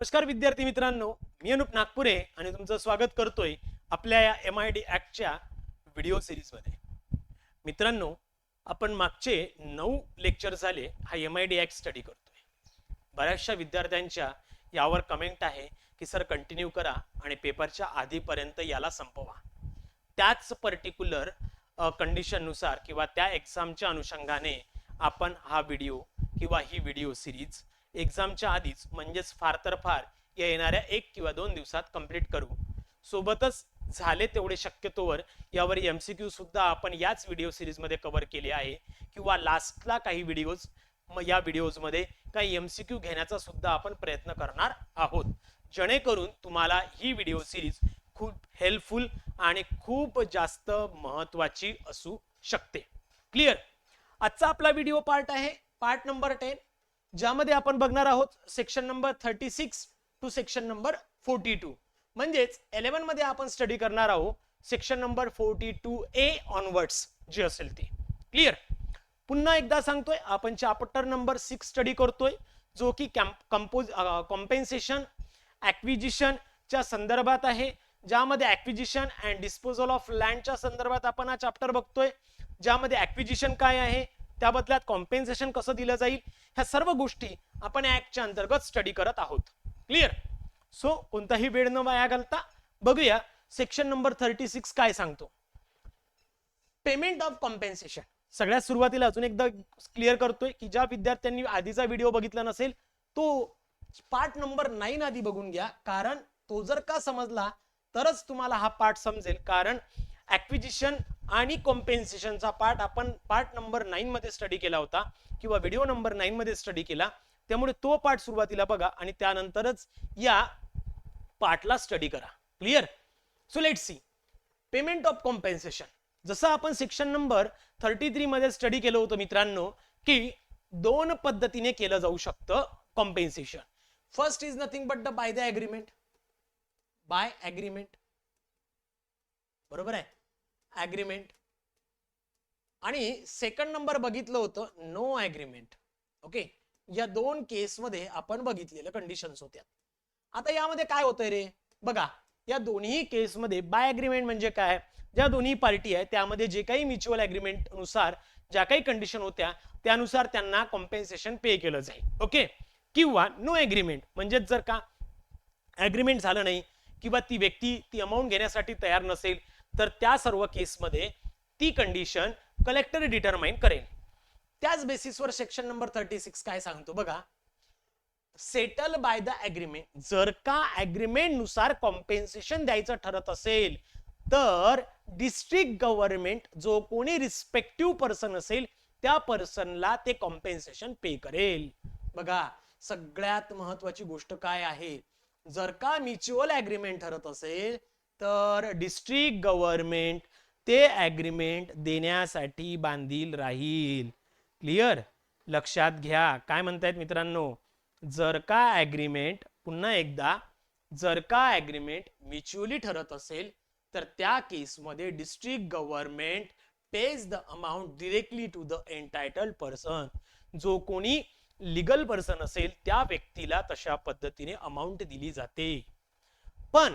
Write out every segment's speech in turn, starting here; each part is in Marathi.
नमस्कार विद्यार्थी मित्रांनो मी अनुप नागपुरे आणि तुमचं स्वागत करतोय आपल्या या एम आय डी ॲक्टच्या व्हिडिओ सिरीजमध्ये मित्रांनो आपण मागचे नऊ लेक्चर झाले हा M I D act study करतोय. बऱ्याचशा विद्यार्थ्यांच्या यावर कमेंट आहे की सर कंटिन्यू करा आणि पेपरच्या आधीपर्यंत याला संपवा. त्याच पर्टिक्युलर कंडिशननुसार किंवा त्या एक्झामच्या अनुषंगाने आपण हा व्हिडिओ किंवा ही व्हिडिओ सिरीज एक्झामच्या आधीच म्हणजेच फार तर फार या येणाऱ्या एक किंवा दोन दिवसात कंप्लीट करू. सोबतच झाले तेवढे शक्यतोवर यावर एम सी क्यू सुद्धा आपण याच व्हिडिओ सिरीजमध्ये कव्हर केले आहे किंवा लास्टला काही व्हिडिओज मग या व्हिडिओजमध्ये काही एम सी क्यू घेण्याचा सुद्धा आपण प्रयत्न करणार आहोत. जेणेकरून तुम्हाला ही व्हिडिओ सिरीज खूप हेल्पफुल आणि खूप जास्त महत्वाची असू शकते. क्लिअर आजचा आपला व्हिडिओ पार्ट आहे पार्ट नंबर टेन ज्यामध्ये आपण बघणार आहोत section number thirty six to section number forty two म्हणजेच इलेव्हनमध्ये आपण स्टडी करणार आहोत section number forty two A onwards जे असेल ते. क्लिअर पुन्हा एकदा सांगतोय आपण चॅप्टर नंबर सिक्स स्टडी करतोय जो की कंपोज कॉम्पेन्सेशन च्या संदर्भात आहे. ज्यामध्ये ऍक्विजिशन अँड डिस्पोजल ऑफ लँडच्या संदर्भात आपण हा चॅप्टर बघतोय. ज्यामध्ये ऍक्विजिशन काय आहे त्या बदल्यात कॉम्पेन्सेशन कसं दिलं जाईल ह्या सर्व गोष्टी आपण ऍक्टच्या अंतर्गत स्टडी करत आहोत. क्लिअर सो कोणताही वेळ न वाया घालता बघूया सेक्शन नंबर थर्टी सिक्स काय सांगतो. पेमेंट ऑफ कॉम्पेन्सेशन सगळ्यात सुरुवातीला अजून एकदा क्लिअर करतोय की ज्या विद्यार्थ्यांनी आधीचा व्हिडिओ बघितला नसेल तो पार्ट नंबर नाईन आधी बघून घ्या. कारण तो जर का समजला तरच तुम्हाला हा पार्ट समजेल. कारण ऍक्विजिशन आणि कॉम्पेन्सेशनचा पार्ट आपण पार्ट नंबर नाईन मध्ये स्टडी केला होता किंवा व्हिडिओ नंबर नाईन मध्ये स्टडी केला त्यामुळे तो पार्ट सुरुवातीला बघा आणि त्यानंतरच या पार्टला स्टडी करा. Clear so let see payment of compensation जसं आपण सेक्शन नंबर थर्टी थ्री मध्ये स्टडी केलं होतं मित्रांनो की दोन पद्धतीने केलं जाऊ शकतं compensation first is nothing but the by the agreement by agreement बरोबर आहे? ॲग्रीमेंट आणि सेकंड नंबर बघितलं होतं नो अग्रीमेंट ओके या दोन केसमध्ये आपण बघितलेल्या कंडिशन्स होत्या. आता यामध्ये काय होतंय रे? बघा या दोन्ही केसमध्ये बाय अग्रीमेंट म्हणजे काय? ज्या दोन्ही पार्टी आहे त्यामध्ये जे काही म्युच्युअल अग्रीमेंटनुसार ज्या काही कंडिशन होत्या त्यानुसार त्यांना कॉम्पेन्सेशन पे केलं जाईल. ओके किंवा नो अग्रीमेंट म्हणजेच जर का अग्रीमेंट झालं नाही किंवा ती व्यक्ती ती अमाऊंट घेण्यासाठी तयार नसेल तर त्या सर्व केसमध्ये ती कंडिशन कलेक्टर डिटरमाइन करेल. त्याच बेसिसवर सेक्शन नंबर थर्टी सिक्स काय सांगतो बघा. सेटल बाय द अग्रीमेंट जर का अग्रीमेंटनुसार कॉम्पेन्सेशन द्यायचं ठरत असेल तर डिस्ट्रिक्ट गव्हर्नमेंट जो कोणी रिस्पेक्टिव्ह पर्सन असेल त्या पर्सनला ते कॉम्पेन्सेशन पे करेल. बघा सगळ्यात महत्वाची गोष्ट काय आहे? जर का म्युच्युअल अग्रीमेंट ठरत असेल तर डिस्ट्रिक्ट गव्हर्नमेंट ते ॲग्रीमेंट देण्यासाठी बांधील राहील. क्लिअर लक्षात घ्या. काय म्हणतायत मित्रांनो? जर का ॲग्रीमेंट पुन्हा एकदा जर का ॲग्रीमेंट म्युच्युअली ठरत असेल तर त्या केसमध्ये district government pays the amount directly to the entitled person जो कोणी लिगल पर्सन असेल त्या व्यक्तीला तशा पद्धतीने अमाऊंट दिली जाते. पण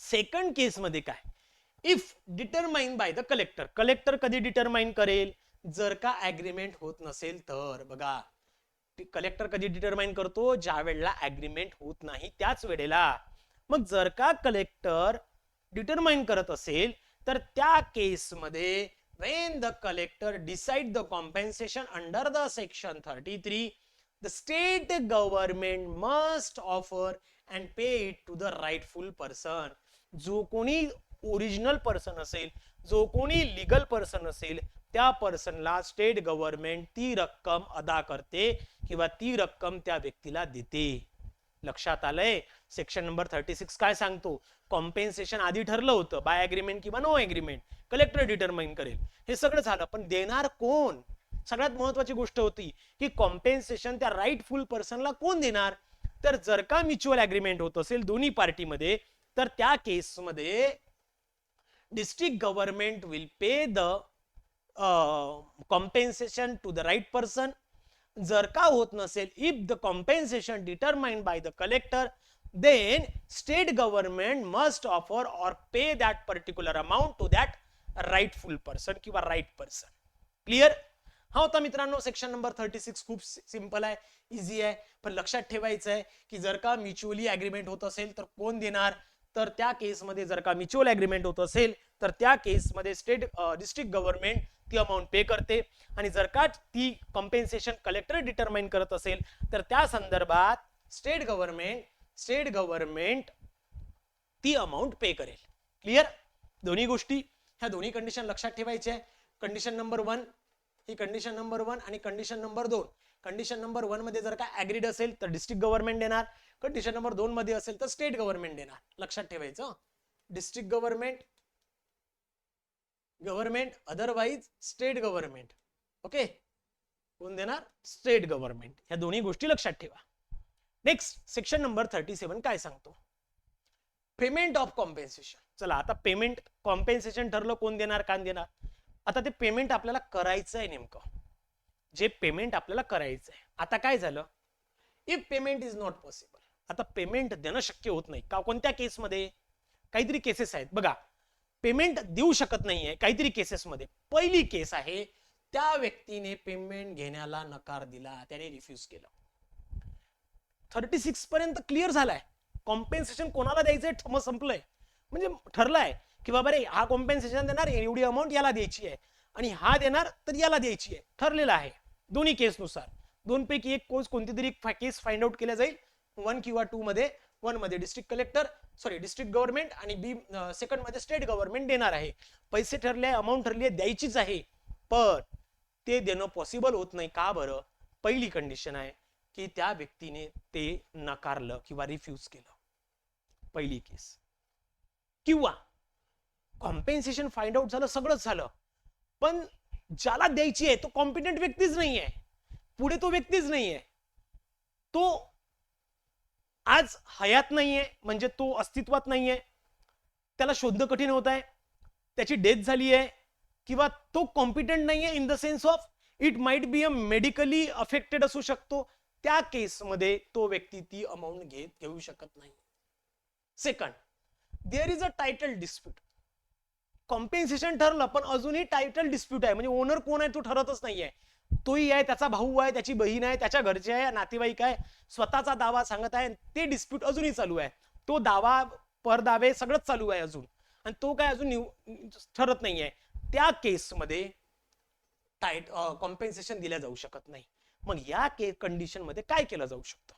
सेकंड केसमध्ये काय? If determine by the collector collector कधी डिटरमाइन करेल? जर का ऍग्रीमेंट होत नसेल तर. बघा कलेक्टर कधी डिटरमाइन करतो? ज्या वेळेला अग्रीमेंट होत नाही त्याच वेळेला. मग जर का कलेक्टर डिटरमाइन करत असेल तर त्या केसमध्ये when the collector decide the compensation under the section thirty three the state government must offer and pay it to the rightful person जो कोणी ओरिजिनल पर्सन असेल जो कोणी लिगल पर्सन असेल त्या पर्सनला स्टेट गव्हर्नमेंट ती रक्कम अदा करते किंवा ती रक्कम त्या व्यक्तीला देते. लक्षात आलंय? सेक्शन नंबर थर्टी सिक्स काय सांगतो? कॉम्पेन्सेशन आधी ठरलं होतं. बाय अग्रीमेंट किंवा नो अग्रीमेंट कलेक्टर डिटरमाइन करेल. हे सगळं झालं. पण देणार कोण? सगळ्यात महत्वाची गोष्ट होती की कॉम्पेन्सेशन त्या राईटफुल पर्सनला कोण देणार? तर जर का म्युच्युअल अग्रीमेंट होत असेल दोन्ही पार्टीमध्ये तर त्या केसमध्ये district government will pay the compensation to the right person जर का होत नसेल if the compensation determined by the collector then state government must offer or pay that particular amount to that rightful person किंवा राईट पर्सन क्लिअर हा होता मित्रांनो सेक्शन नंबर थर्टी सिक्स खूप सिंपल आहे इझी आहे. पण लक्षात ठेवायचं आहे की जर का म्युच्युअली अग्रीमेंट होत असेल तर कोण देणार? तर त्या केसमध्ये जर का म्युच्युअल अग्रीमेंट होत असेल तर त्या केसमध्ये स्टेट डिस्ट्रिक्ट गव्हर्नमेंट ती अमाऊंट पे करते. आणि जर का ती कॉम्पेन्सेशन कलेक्टर डिटरमाइन करत असेल तर त्या संदर्भात स्टेट गव्हर्नमेंट स्टेट गव्हर्नमेंट ती अमाऊंट पे करेल. क्लिअर दोन्ही गोष्टी ह्या दोन्ही कंडिशन लक्षात ठेवायच्या आहे कंडिशन नंबर वन ही कंडिशन नंबर वन आणि कंडिशन नंबर दोन. कंडिशन नंबर वनमध्ये जर का ऍग्रीड असेल तर डिस्ट्रिक्ट गव्हर्नमेंट देणार. कंडिशन नंबर दोन मध्ये असेल तर स्टेट गव्हर्नमेंट देणार. लक्षात ठेवायचं district government government otherwise state government okay कोण देणार? स्टेट गव्हर्नमेंट ह्या दोन्ही गोष्टी लक्षात ठेवा. Next section number thirty seven काय सांगतो? पेमेंट ऑफ कॉम्पेन्सेशन चला आता पेमेंट कॉम्पेन्सेशन ठरलं कोण देणार कान देणार? आता ते पेमेंट आपल्याला करायचं आहे नेमकं. जे पेमेंट आपल्याला करायचं आहे आता काय झालं? If payment is not possible आता पेमेंट देणं शक्य होत नाही. का कोणत्या केसमध्ये काहीतरी केसेस आहेत. बघा पेमेंट देऊ शकत नाहीये काहीतरी केसेसमध्ये पहिली केस आहे त्या व्यक्तीने पेमेंट घेण्याला नकार दिला. त्याने रिफ्यूज केलं. थर्टी सिक्स पर्यंत क्लिअर झालाय. कॉम्पेन्सेशन कोणाला द्यायचंय? ठम संपलंय. म्हणजे ठरलंय की बाबा रे हा कॉम्पेन्सेशन देणार एवढी अमाऊंट याला द्यायची आहे. आणि हा देणार तर याला द्यायची आहे. ठरलेला आहे. दोन्ही केसनुसार. दोन पैकी एक कोर्स कोणती तरी केस फाइंड आउट केल्या जाईल. वन किंवा टू मध्ये. वनमध्ये district collector sorry district government आणि बी सेकंडमध्ये स्टेट गव्हर्नमेंट देणार आहे. पैसे ठरले अमाऊंट ठरली आहे द्यायचीच आहे. पण ते देणं पॉसिबल होत नाही. का बरं? पहिली कंडिशन आहे की त्या व्यक्तीने ते नकारलं किंवा रिफ्यूज केलं. पहिली केस किंवा कॉम्पेन्सेशन फाइंड आउट झालं सगळंच झालं. पण ज्याला द्यायची आहे तो कॉम्पिटंट व्यक्तीच नाही आहे पुढे तो व्यक्तीच नाहीये. तो आज हयात नाहीये म्हणजे तो अस्तित्वात नाहीये. त्याला शोधणं कठीण होत आहे. त्याची डेथ झाली आहे. किंवा तो कॉम्पिटंट नाहीये in the sense of it might be a medically affected असू शकतो. त्या केसमध्ये तो व्यक्ती ती अमाऊंट घेत घेऊ शकत नाही. Second there is a title dispute compensation ठरलं पण अजूनही टायटल डिस्प्यूट आहे. म्हणजे ओनर कोण आहे तो ठरतच नाहीये. तोही आहे त्याचा भाऊ आहे त्याची बहीण आहे त्याच्या घरचे आहे नातेवाईक आहे स्वतःचा दावा सांगत आहे ते डिस्प्यूट अजूनही चालू आहे. तो दावा परदावे सगळंच चालू आहे अजून. आणि तो काय अजून ठरत नाहीये. त्या केसमध्ये टाईट कॉम्पेन्सेशन दिल्या जाऊ शकत नाही. मग या के कंडिशनमध्ये काय केलं जाऊ शकतं?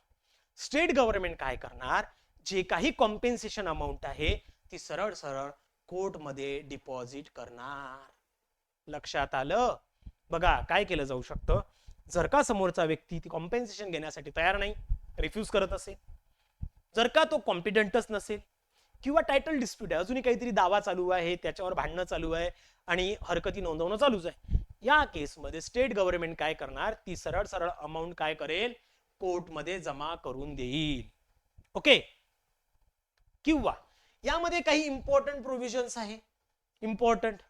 स्टेट गव्हर्नमेंट काय करणार? जे काही कॉम्पेन्सेशन अमाऊंट आहे ती सरळ सरळ कोर्टमध्ये डिपॉझिट करणार. लक्षात आलं? बघा काय केलं जाऊ शकतं? जर का समोरचा व्यक्ती ती कॉम्पेन्सेशन घेण्यासाठी तयार नाही रिफ्यूज करत असेल जर का तो कॉम्पिटंटच नसेल किंवा टायटल डिस्प्यूट आहे अजूनही काहीतरी दावा चालू आहे त्याच्यावर भांडणं चालू आहे आणि हरकती नोंदवणं चालूच आहे या केसमध्ये स्टेट गव्हर्नमेंट काय करणार? ती सरळ सरळ अमाऊंट काय करेल? कोर्टमध्ये जमा करून देईल. ओके किंवा यामध्ये काही इम्पॉर्टंट प्रोव्हिजन्स आहे. Important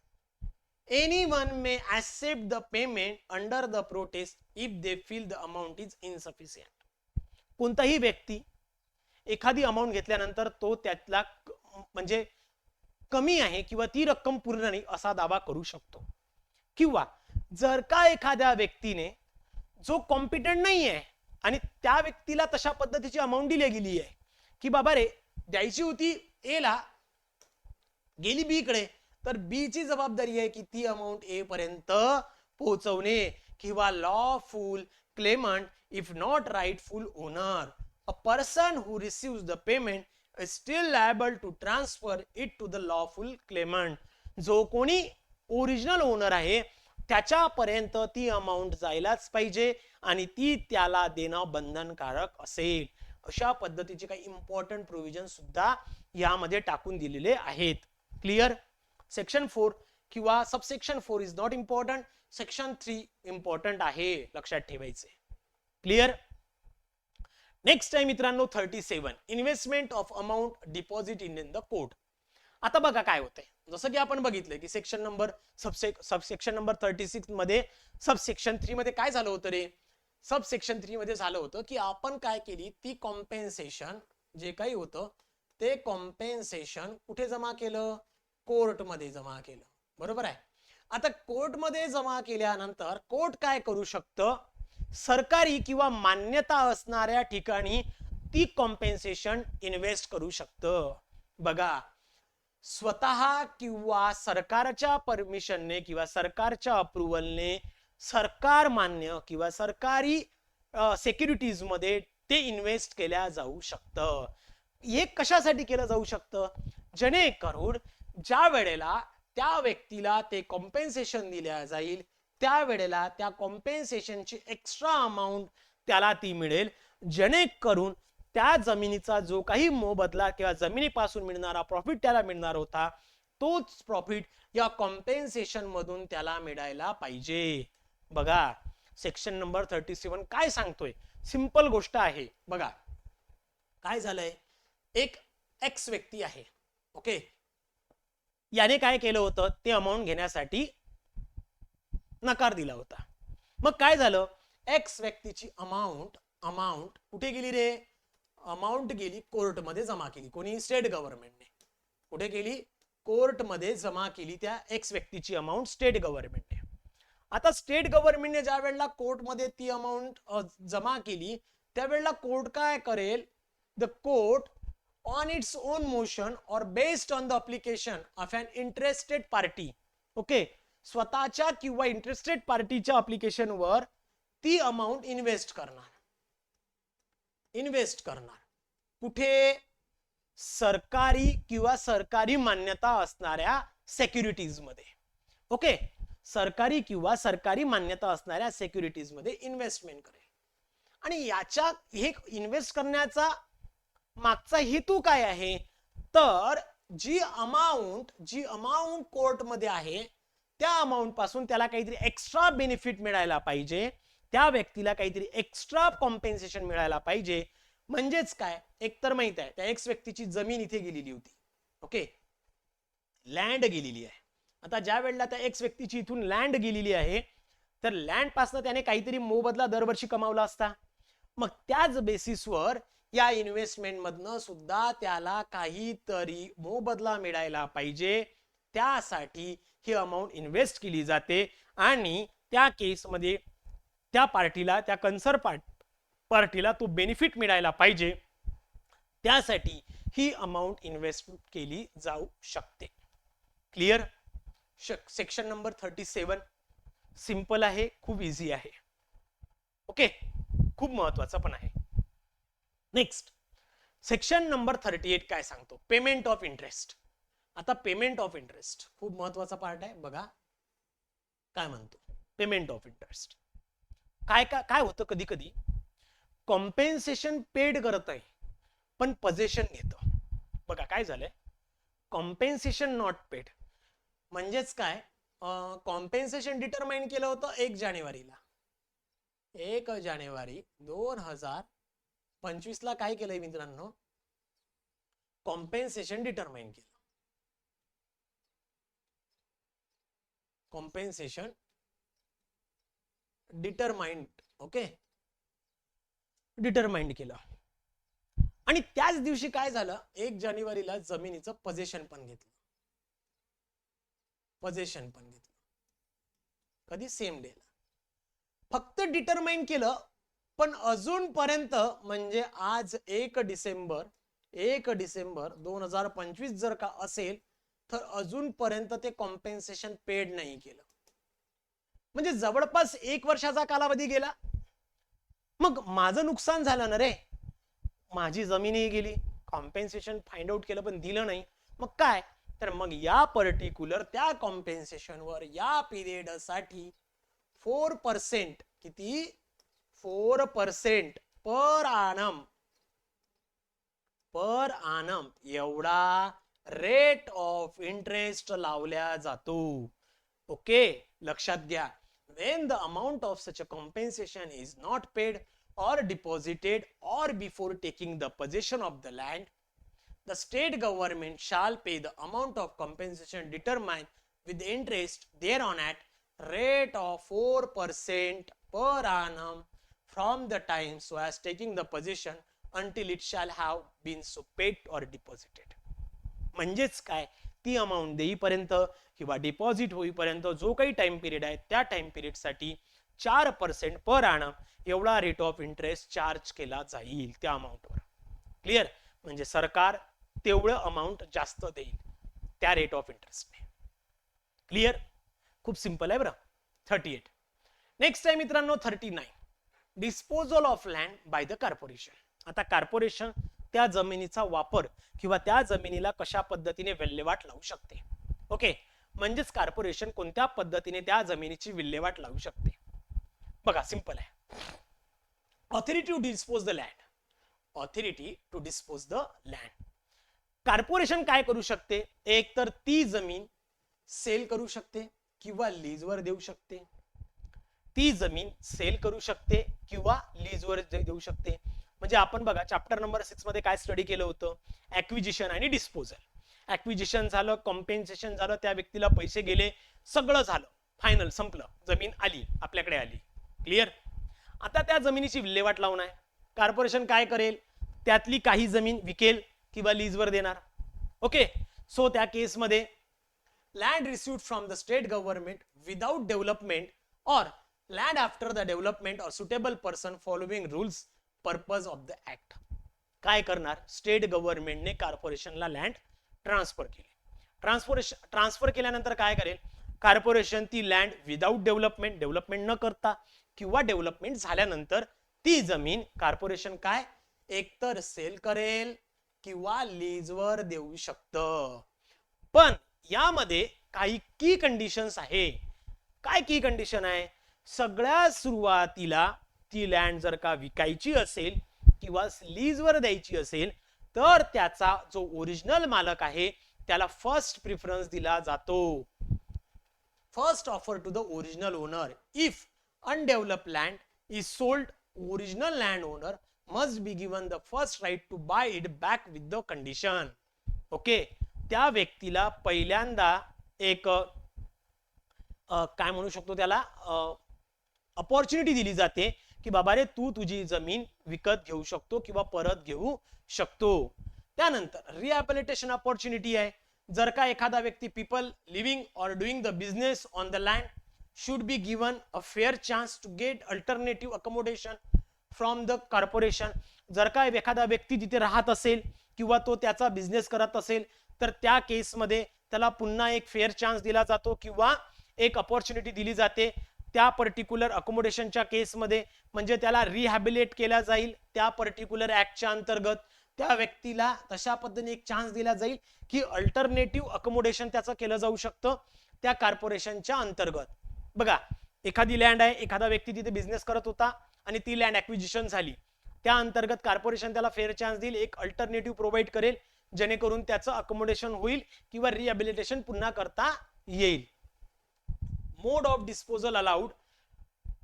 any one may accept the payment under the protest if they feel the amount is insufficient कोणताही व्यक्ती एखादी अमाऊंट घेतल्यानंतर तो त्यातला म्हणजे कमी आहे किंवा ती रक्कम पूर्ण नाही असा दावा करू शकतो. किंवा जर का एखाद्या व्यक्तीने जो कॉम्पिटंट नाही आहे आणि त्या व्यक्तीला तशा पद्धतीची अमाऊंट दिली गेली आहे की बाबा रे द्यायची होती ए ला गेली बी कडे तर बी ची जबाबदारी आहे की ती अमाऊंट ए पर्यंत पोहोचवणे किंवा lawful claimant if not rightful owner a person who receive the payment is still to transfer it to the the lawful claimant जो कोणी ओरिजिनल ओनर आहे त्याच्यापर्यंत ती अमाऊंट जायलाच पाहिजे आणि ती त्याला देणं बंधनकारक असेल. अशा पद्धतीचे काही इम्पॉर्टंट प्रोव्हिजन सुद्धा यामध्ये टाकून दिलेले आहेत. क्लिअर सेक्शन फोर किंवा subsection four is not important section three important आहे लक्षात ठेवायचे. क्लिअर नेक्स्ट आहे मित्रांनो thirty seven investment of amount deposit in in the court आता बघा काय होतंय. जसं की आपण बघितलं की section number subsec subsection number thirty सिक्समध्ये subsection three मध्ये काय झालं होतं रे? सबसेक्शन थ्री मध्ये झालं होतं की आपण काय केली? ती कॉम्पेन्सेशन जे काही होतं ते कॉम्पेन्सेशन कुठे जमा केलं? कोर्टमध्ये जमा केलं. बरोबर आहे? आता कोर्टमध्ये जमा केल्यानंतर कोर्ट काय करू शकतं? सरकारी किंवा मान्यता असणाऱ्या ठिकाणी ती कॉम्पेन्सेशन इन्व्हेस्ट करू शकतं. बघा स्वतः किंवा सरकारच्या परमिशनने किंवा सरकारच्या अप्रुव्हलने सरकार मान्य किंवा सरकारी सेक्युरिटीजमध्ये ते इन्व्हेस्ट केल्या जाऊ शकतं. हे कशासाठी केलं जाऊ शकतं? जेणेकरून ज्या वेळेला त्या व्यक्तीला ते कॉम्पेन्सेशन दिल्या जाईल त्या वेळेला त्या कॉम्पेन्सेशनची एक्स्ट्रा अमाऊंट त्याला ती मिळेल. जेणेकरून त्या जमिनीचा जो काही मोबदला किंवा जमिनीपासून मिळणारा प्रॉफिट त्याला मिळणार होता तोच प्रॉफिट या कॉम्पेन्सेशन मधून त्याला मिळायला पाहिजे. बघा सेक्शन नंबर थर्टी सेवन काय सांगतोय? सिंपल गोष्ट आहे. बघा काय झालंय? एक एक्स व्यक्ती आहे. ओके याने काय केलं होतं? ते अमाऊंट घेण्यासाठी नकार दिला होता. मग काय झालं? एक्स व्यक्तीची अमाऊंट अमाऊंट कुठे गेली रे? अमाऊंट गेली कोर्टमध्ये जमा केली. कोणी? स्टेट गव्हर्नमेंटने कुठे गेली? कोर्टमध्ये जमा केली त्या एक्स व्यक्तीची अमाऊंट स्टेट गव्हर्नमेंटने आता स्टेट गव्हर्नमेंटने ज्या वेळेला कोर्टमध्ये ती अमाऊंट जमा केली त्यावेळेला कोर्ट काय करेल? The court on its own motion or based on the application of an interested party okay स्वतःच्या किंवा इंटरेस्टेड पार्टीच्या अप्लिकेशनवर ती अमाऊंट इन्व्हेस्ट करणार. इन्व्हेस्ट करणार. कुठे सरकारी किंवा सरकारी मान्यता असणाऱ्या सेक्युरिटीजमध्ये. ओके सरकारी किंवा सरकारी मान्यता असणाऱ्या सेक्युरिटीजमध्ये इन्व्हेस्टमेंट करेल. आणि याच्या हे इन्व्हेस्ट करण्याचा मागचा हेतू काय आहे? तर जी अमाऊंट जी अमाऊंट कोर्टमध्ये आहे त्या अमाऊंटपासून त्याला काहीतरी एक्स्ट्रा बेनिफिट मिळायला पाहिजे. त्या व्यक्तीला काहीतरी एक्स्ट्रा कॉम्पेन्सेशन मिळायला पाहिजे. म्हणजेच काय? एकतर माहीत आहे त्या एक्स व्यक्तीची जमीन इथे गेलेली होती. ओके? लँड गेलेली आहे. आता ज्या वेळेला त्या एक्स व्यक्तीची इथून लँड गेलेली आहे तर लँड पासनं त्याने काहीतरी मोबदला दरवर्षी कमावला असता. मग त्याच बेसिसवर या इन्व्हेस्टमेंट मधनं सुद्धा त्याला काहीतरी मोबदला मिळायला पाहिजे. त्यासाठी ही अमाऊंट इन्व्हेस्ट केली जाते आणि त्या केसमध्ये त्या पार्टीला त्या कन्सर पार्ट पार्टीला तो बेनिफिट मिळायला पाहिजे. त्यासाठी ही अमाऊंट इन्व्हेस्ट केली जाऊ शकते. Clear section number thirty seven simple आहे खूप इझी आहे. ओके खूप महत्त्वाचा पण आहे. Next section number thirty eight काय सांगतो? पेमेंट ऑफ इंटरेस्ट आता पेमेंट ऑफ इंटरेस्ट खूप महत्त्वाचा पार्ट आहे. बघा काय म्हणतो? पेमेंट ऑफ इंटरेस्ट काय काय काय होतं कधी कधी कॉम्पेन्सेशन पेड करत आहे पण पजेशन घेतो. बघा काय झालंय? कॉम्पेन्सेशन नॉट पेड म्हणजेच काय? कॉम्पेन्सेशन डिटरमाइन केलं होतं एक जानेवारीला. एक जानेवारी दोन हजार पंचवीस ला काय केलंय मित्रांनो? कॉम्पेन्सेशन डिटरमाइन केलं. कॉम्पेन्सेशन डिटरमाइंड ओके डिटरमाइंड केलं. आणि त्याच दिवशी काय झालं? एक जानेवारीला जमिनीचं पजेशन पण घेतलं. पजेशन पण घेतलं. कधी? सेम डेला फक्त डिटरमाइन केलं पण अजूनपर्यंत म्हणजे आज एक डिसेंबर एक डिसेंबर दोन हजार पंचवीस जर का असेल तर अजूनपर्यंत ते कॉम्पेन्सेशन पेड नाही केलं. म्हणजे जवळपास एक वर्षाचा कालावधी गेला. मग माझं नुकसान झालं ना रे. माझी जमीनही गेली कॉम्पेन्सेशन फाइंड आउट केलं पण दिलं नाही. मग काय? तर मग या पर्टिक्युलर त्या कॉम्पेन्सेशनवर या पिरियडसाठी फोर पर्सेंट किती? Four percent per annum per annum एवढा रेट ऑफ इंटरेस्ट लावल्या जातो ओके लक्षात घ्या when the amount of such a compensation is not paid or deposited or before taking the possession of the land the state government shall pay the amount of compensation determined with the interest thereon at rate of 4% per annum from the time so as taking the position until it shall have been so paid or deposited म्हणजेच काय? ती अमाऊंट देईपर्यंत किंवा डिपॉझिट होईपर्यंत जो काही टाइम पिरियड आहे त्या टाइम पिरियडसाठी चार पर्सेंट पर आणम एवढा रेट ऑफ इंटरेस्ट चार्ज केला जाईल त्या अमाऊंटवर क्लिअर म्हणजे सरकार तेवढं अमाऊंट जास्त देईल त्या रेट ऑफ इंटरेस्टने क्लिअर खूप सिंपल आहे बरं. थर्टी एट नेक्स्ट आहे मित्रांनो thirty nine disposal of land by the corporation आता कॉर्पोरेशन त्या जमिनीचा वापर किंवा त्या जमिनीला कशा पद्धतीने विल्हेवाट लावू शकते? ओके म्हणजेच कॉर्पोरेशन कोणत्या पद्धतीने त्या जमिनीची विल्हेवाट लावू शकते? बघा सिंपल आहे. Authority to dispose the land authority to dispose the land corporation काय करू शकते? एक तर ती जमीन सेल करू शकते किंवा लीजवर देऊ शकते. ती जमीन सेल करू शकते किंवा लीजवर दे- देऊ शकते. म्हणजे आपण बघा चॅप्टर नंबर सिक्समध्ये काय स्टडी केलं होतं? ऍक्विजिशन आणि डिस्पोजल ऍक्विजिशन झालं कॉम्पेन्सेशन झालं त्या व्यक्तीला पैसे गेले सगळं झालं. फायनल संपलं. जमीन आली आपल्याकडे आली. क्लिअर आता त्या जमिनीची विल्हेवाट लावून आहे. कॉर्पोरेशन काय करेल? त्यातली काही जमीन विकेल किंवा लीजवर देणार. ओके सो त्या केसमध्ये land resumed from the state government without development or land after the development or suitable person following rules purpose of the act. काय करणार? स्टेट गव्हर्नमेंटने कॉर्पोरेशनला लँड ट्रान्सफर केले. ट्रान्सफोरेशन ट्रान्सफर केल्यानंतर काय करेल? कॉर्पोरेशन ती लँड विदाऊट डेव्हलपमेंट डेव्हलपमेंट न करता किंवा डेव्हलपमेंट झाल्यानंतर ती जमीन कॉर्पोरेशन काय? एकतर सेल करेल किंवा लीजवर देऊ शकतं. पण यामध्ये काही की कंडिशन्स आहे. काय की कंडिशन आहे? सगळ्या सुरुवातीला ती लँड जर का विकायची असेल किंवा लीजवर द्यायची असेल तर त्याचा जो ओरिजिनल मालक आहे त्याला फर्स्ट प्रिफरन्स दिला जातो. First offer to the original owner if undevelop land is sold original land owner must be given the first right to buy it back with the condition okay त्या व्यक्तीला पहिल्यांदा एक काय म्हणू शकतो त्याला? अपॉर्च्युनिटी दिली जाते की बाबा रे तू तुझी जमीन विकत घेऊ शकतो किंवा परत घेऊ शकतो. त्यानंतर रिहॅबिलिटेशन अपॉर्च्युनिटी आहे. जर का एखादा व्यक्ती people living or doing the business on the land should be given a fair chance to get alternative accommodation from the corporation जर का एखादा व्यक्ती तिथे राहत असेल किंवा तो त्याचा बिझनेस करत असेल तर त्या केसमध्ये त्याला पुन्हा एक फेअर चान्स दिला जातो किंवा एक अपॉर्च्युनिटी दिली जाते. त्या पर्टिक्युलर अकोमोडेशनच्या केसमध्ये म्हणजे त्याला रिहॅबिलेट केला जाईल त्या पर्टिक्युलर ऍक्टच्या अंतर्गत. त्या व्यक्तीला तशा पद्धतीने एक चान्स दिला जाईल की अल्टरनेटिव्ह अकोमोडेशन त्याचं केलं जाऊ शकतं त्या कॉर्पोरेशनच्या अंतर्गत. बघा एखादी लँड आहे एखादा व्यक्ती तिथे बिझनेस करत होता आणि ती लँड ऍक्विजिशन झाली. त्या अंतर्गत कॉर्पोरेशन त्याला फेअर चान्स देईल एक अल्टरनेटिव्ह प्रोव्हाइड करेल जेणेकरून त्याचं अकोमोडेशन होईल किंवा रिहॅबिलिटेशन पुन्हा करता येईल. Mode of disposal allowed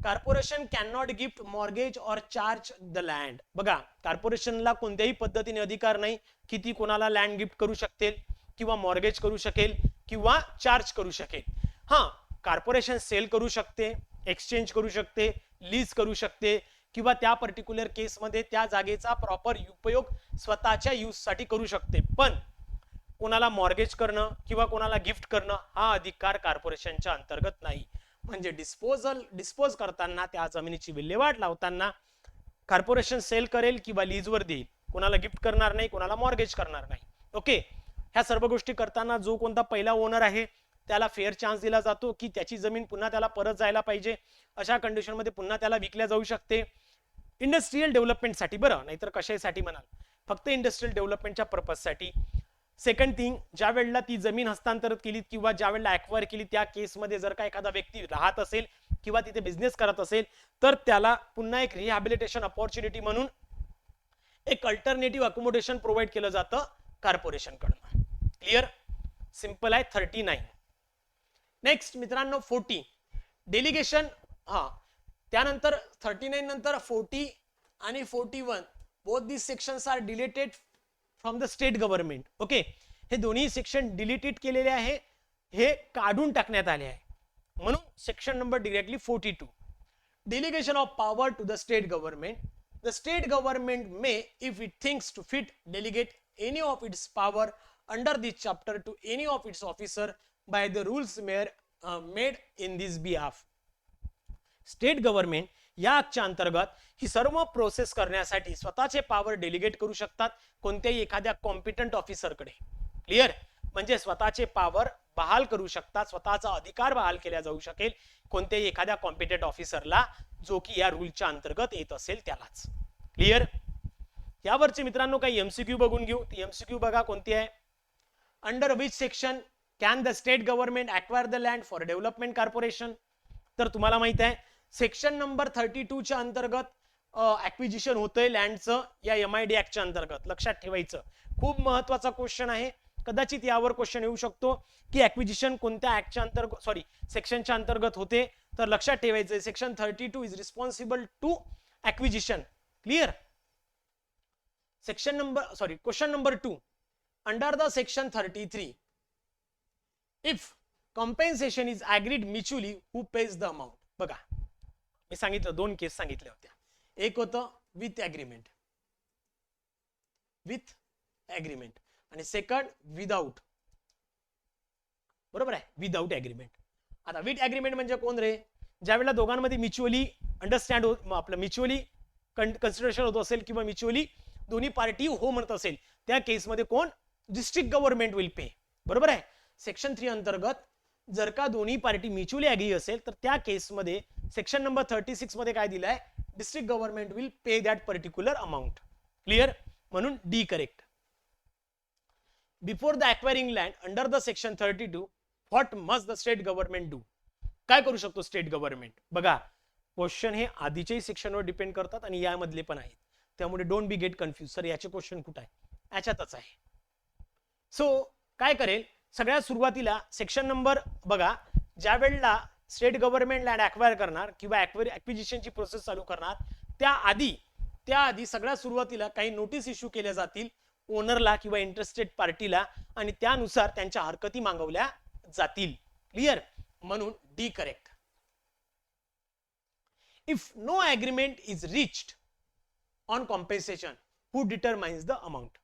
corporation can not gift mortgage or charge the land. बघा कॉर्पोरेशनला कोणत्याही पद्धतीने अधिकार नाही किती कोणाला लँड गिफ्ट करू शकते किंवा मॉर्गेज करू शकेल किंवा चार्ज करू शकेल. हा कॉर्पोरेशन सेल करू शकते एक्सचेंज करू शकते लीज करू शकते किंवा त्या पर्टिक्युलर केसमध्ये त्या जागेचा प्रॉपर उपयोग स्वतःच्या यूजसाठी करू शकते. पण कोणाला मॉर्गेज करणं किंवा कोणाला गिफ्ट करणं हा अधिकार कॉर्पोरेशनच्या अंतर्गत नाही. म्हणजे डिस्पोजल डिस्पोज करताना त्या जमिनीची विल्हेवाट लावताना कॉर्पोरेशन सेल करेल किंवा लीजवर देईल. कोणाला गिफ्ट करणार नाही कोणाला मॉर्गेज करणार नाही. ओके ह्या सर्व गोष्टी करताना जो कोणता पहिला ओनर आहे त्याला फेअर चान्स दिला जातो की त्याची जमीन पुन्हा त्याला परत जायला पाहिजे. अशा कंडिशनमध्ये पुन्हा त्याला विकल्या जाऊ शकते. इंडस्ट्रीयल डेव्हलपमेंटसाठी बरं नाहीतर कशासाठी म्हणाल? फक्त इंडस्ट्रीयल डेव्हलपमेंटच्या पर्पजसाठी सेकंड थिंग ज्या वेळेला ती जमीन हस्तांतरित केली किंवा ज्या वेळेला ऍक्वायर केली त्या केसमध्ये जर का एखादा व्यक्ती राहत असेल किंवा तिथे बिझनेस करत असेल तर त्याला पुन्हा एक रिहॅबिलिटेशन अपॉर्च्युनिटी म्हणून एक अल्टरनेटिव्ह अकोमोडेशन प्रोव्हाइड केलं जातं कॉर्पोरेशनकडनं क्लिअर सिंपल आहे थर्टी नाईन नेक्स्ट मित्रांनो फोर्टी डेलिगेशन हा. त्यानंतर थर्टी नाईन नंतर फोर्टी आणि forty one both this sections are deleted from the state government okay हे दोन्ही सेक्शन डिलीटेड केलेले आहे हे काढून टाकण्यात आले आहे म्हणून section number directly forty two delegation of power to the state government the state government may if it thinks to fit delegate any of its power under this chapter to any of its officer by the rules made, uh, made in this behalf state government या ऍक्टच्या अंतर्गत ही सर्व प्रोसेस करण्यासाठी स्वतःचे पॉवर डेलिगेट करू शकतात कोणत्याही एखाद्या कॉम्पिटंट ऑफिसरकडे क्लिअर म्हणजे स्वतःचे पॉवर बहाल करू शकतात स्वतःचा अधिकार बहाल केला जाऊ शकेल कोणत्याही एखाद्या कॉम्पिटंट ऑफिसरला जो की या रूलच्या अंतर्गत येत असेल त्यालाच. क्लिअर यावरचे मित्रांनो काही एमसीक्यू बघून घेऊ. ती एमसीक्यू बघा कोणती आहे. Under which section can the state government acquire the land for development corporation तर तुम्हाला माहीत आहे सेक्शन नंबर थर्टी टू च्या अंतर्गत ऍक्विजिशन होतंय लँडचं या एम आय डी ऍक्टच्या अंतर्गत. लक्षात ठेवायचं. खूप महत्त्वाचा क्वेश्चन आहे. कदाचित यावर क्वेश्चन येऊ शकतो की ऍक्विजिशन कोणत्या ऍक्टच्या अंतर्गत सॉरी सेक्शनच्या अंतर्गत होते. तर लक्षात ठेवायचं section thirty two is responsible to acquisition clear section number sorry question number two under the section thirty three if compensation is agreed mutually who pays the amount बघा. मी सांगितलं दोन केस सांगितल्या होत्या. एक होतं विथ ऍग्रीमेंट विथ ऍग्रीमेंट आणि सेकंड विदाऊट बरोबर आहे? विदाऊट ऍग्रीमेंट आता विथ ॲग्रीमेंट म्हणजे कोण रे? ज्या वेळेला दोघांमध्ये म्युच्युअली अंडरस्टँड होत आपलं म्युच्युअली कन्सिडरेशन होत असेल किंवा म्युच्युअली दोन्ही पार्टी हो म्हणत असेल त्या केसमध्ये कोण? डिस्ट्रिक्ट गव्हर्नमेंट विल पे बरोबर आहे? सेक्शन थ्री अंतर्गत जर का दोन्ही पार्टी म्युच्युअली ॲग्री असेल तर त्या केसमध्ये सेक्शन नंबर थर्टी सिक्समध्ये काय दिलंय? District government will pay that particular amount clear म्हणून D correct before the acquiring land under the section thirty two what must the state government do काय करू शकतो स्टेट गव्हर्नमेंट बघा क्वेश्चन हे आधीच्याही सेक्शनवर डिपेंड करतात आणि यामधले पण आहेत. त्यामुळे don't be get confuse sir याचे क्वेश्चन कुठं आहे? याच्यातच आहे. सो काय करेल? सगळ्यात सुरुवातीला सेक्शन नंबर बघा ज्या वेळेला स्टेट गव्हर्नमेंट लँड अक्वायर करणार किंवा ऍक्विजिशनची प्रोसेस चालू करणार त्याआधी त्याआधी सगळ्या सुरुवातीला काही नोटीस इश्यू केल्या जातील ओनरला किंवा इंटरेस्टेड पार्टीला आणि त्यानुसार त्यांच्या हरकती मागवल्या जातील. क्लिअर म्हणून D correct if no agreement is reached on compensation who determines the amount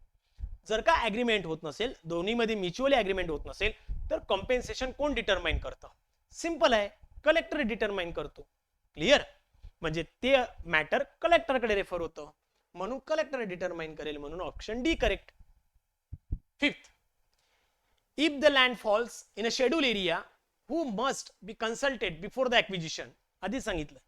जर का अग्रीमेंट होत नसेल दोन्हीमध्ये म्युच्युअली अग्रीमेंट होत नसेल तर कॉम्पेन्सेशन कोण डिटरमाइन करतं? सिंपल आहे. कलेक्टर डिटरमाइन करतो. क्लिअर? म्हणजे ते मॅटर कलेक्टरकडे रेफर होतं. म्हणून कलेक्टर डिटरमाइन करेल म्हणून option D correct. Fifth. If the land falls in a schedule area who must be consulted before the acquisition आधी सांगितलं.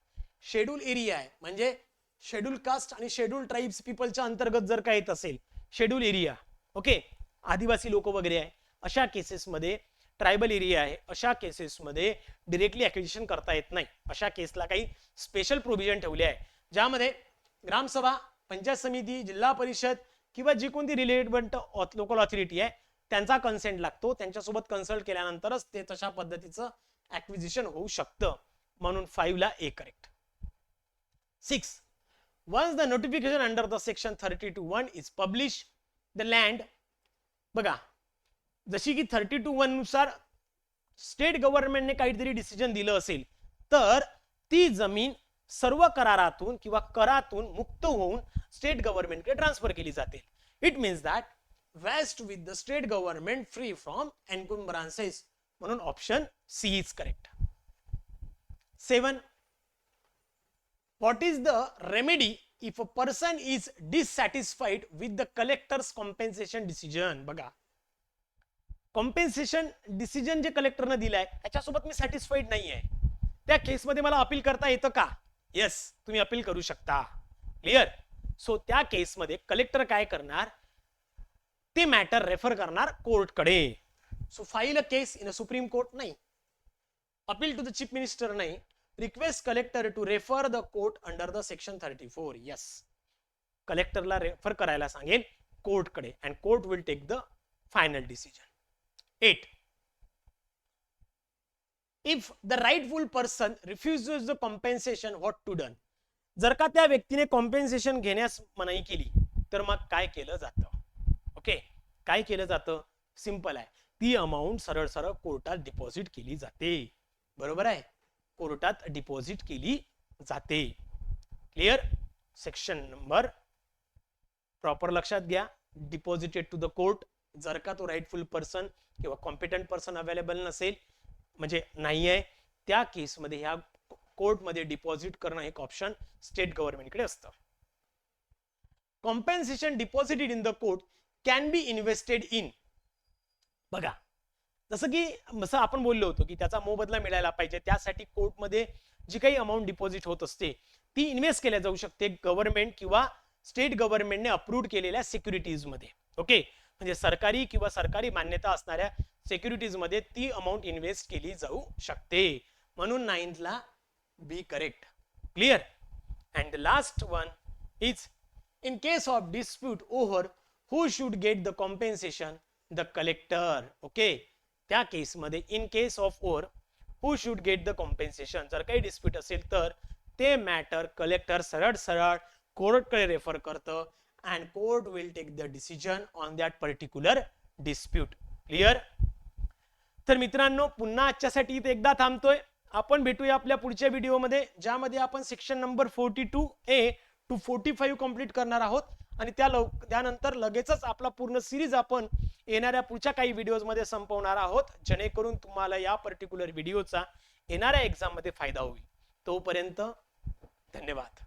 शेड्यूल एरिया आहे. म्हणजे शेड्यूल कास्ट आणि शेड्यूल ट्राईब्स पीपलच्या अंतर्गत जर का येत असेल शेड्यूल एरिया ओके आदिवासी लोक वगैरे आहे. अशा केसेसमध्ये ट्रायबल एरिया आहे अशा केसेसमध्ये डिरेक्टली ॲक्विजिशन करता येत नाही. अशा केसला काही स्पेशल प्रोव्हिजन ठेवले आहे. ज्यामध्ये ग्रामसभा पंचायत समिती जिल्हा परिषद किंवा जी कोणती रिलेटेड लोकल ऑथॉरिटी आहे त्यांचा कन्सेंट लागतो. त्यांच्यासोबत कन्सल्ट केल्यानंतरच ते तशा पद्धतीचं ॲक्विजिशन होऊ शकतं. म्हणून फाईव्हला A correct six one the notification under the section thirty two one is publish the land बघा जशी की थर्टी टू वननुसार स्टेट गव्हर्नमेंटने काहीतरी डिसिजन दिलं असेल तर ती जमीन सर्व करारातून किंवा करातून मुक्त होऊन स्टेट गव्हर्नमेंटकडे ट्रान्सफर केली जाते. It means that vest with the state government free from encumbrances म्हणून option C is correct seven what is the remedy if a person is dissatisfied with the collector's compensation decision बघा कॉम्पेन्सेशन डिसिजन जे कलेक्टरनं दिलाय त्याच्यासोबत मी सॅटिस्फाईड नाही आहे त्या केसमध्ये मला अपील करता येतं का? येस तुम्ही अपील करू शकता. क्लिअर सो त्या केसमध्ये कलेक्टर काय करणार? ते मॅटर रेफर करणार कोर्टकडे so file a case in a supreme court नाही. Appeal to the chief minister नाही. Request collector to refer the court under the section thirty four yes कलेक्टरला refer करायला सांगेल कोर्टकडे and court will take the final decision eight if the rightful person refuses the compensation, what to done जर का त्या व्यक्तीने कॉम्पेन्सेशन घेण्यास मनाई केली तर मग काय केलं जातं? ओके काय केलं जातं? सिंपल आहे. ती अमाऊंट सरळ सरळ कोर्टात डिपॉझिट केली जाते. बरोबर आहे? कोर्टात डिपॉझिट केली जाते. क्लिअर सेक्शन नंबर प्रॉपर लक्षात घ्या. डिपॉझिटेड टू द कोर्ट जर का तो राईटफुल पर्सन किंवा कॉम्पिटंट पर्सन अवेलेबल नसेल म्हणजे नाही आहे त्या केसमध्ये ह्या कोर्टमध्ये डिपॉझिट करणं एक ऑप्शन स्टेट गव्हर्नमेंटकडे असतं. Compensation deposited in the court can be invested in बघा जसं की जसं आपण बोललो होतो की त्याचा मोबदला मिळायला पाहिजे त्यासाठी कोर्टमध्ये जी काही अमाऊंट डिपॉझिट होत असते ती इन्व्हेस्ट केल्या जाऊ शकते गव्हर्नमेंट किंवा स्टेट गव्हर्नमेंटने अप्रूव्ह केलेल्या सिक्युरिटीजमध्ये. ओके म्हणजे सरकारी किंवा सरकारी मान्यता असणाऱ्या सिक्युरिटीजमध्ये ती अमाऊंट इन्व्हेस्ट केली जाऊ शकते. म्हणून नाईन्थला B correct clear and last one is in case of dispute over who should get the compensation the collector okay त्या केसमध्ये in case of or who should get the compensation जर काही डिस्प्यूट असेल तर ते मॅटर कलेक्टर सरळ सरळ कोर्टकडे रेफर करतं. And court will take the decision on that particular dispute clear तर मित्रांनो पुन्हा आजच्यासाठी इथे एकदा थांबतोय. आपण भेटूया आपल्या पुढच्या व्हिडिओमध्ये ज्यामध्ये आपण section number forty two A to forty five complete करणार आहोत. आणि त्या लव त्यानंतर लगेचच आपला पूर्ण सिरीज आपण येणाऱ्या पुढच्या काही व्हिडिओजमध्ये संपवणार आहोत. जेणेकरून तुम्हाला या पर्टिक्युलर व्हिडिओचा येणाऱ्या एक्झाममध्ये फायदा होईल. तोपर्यंत धन्यवाद.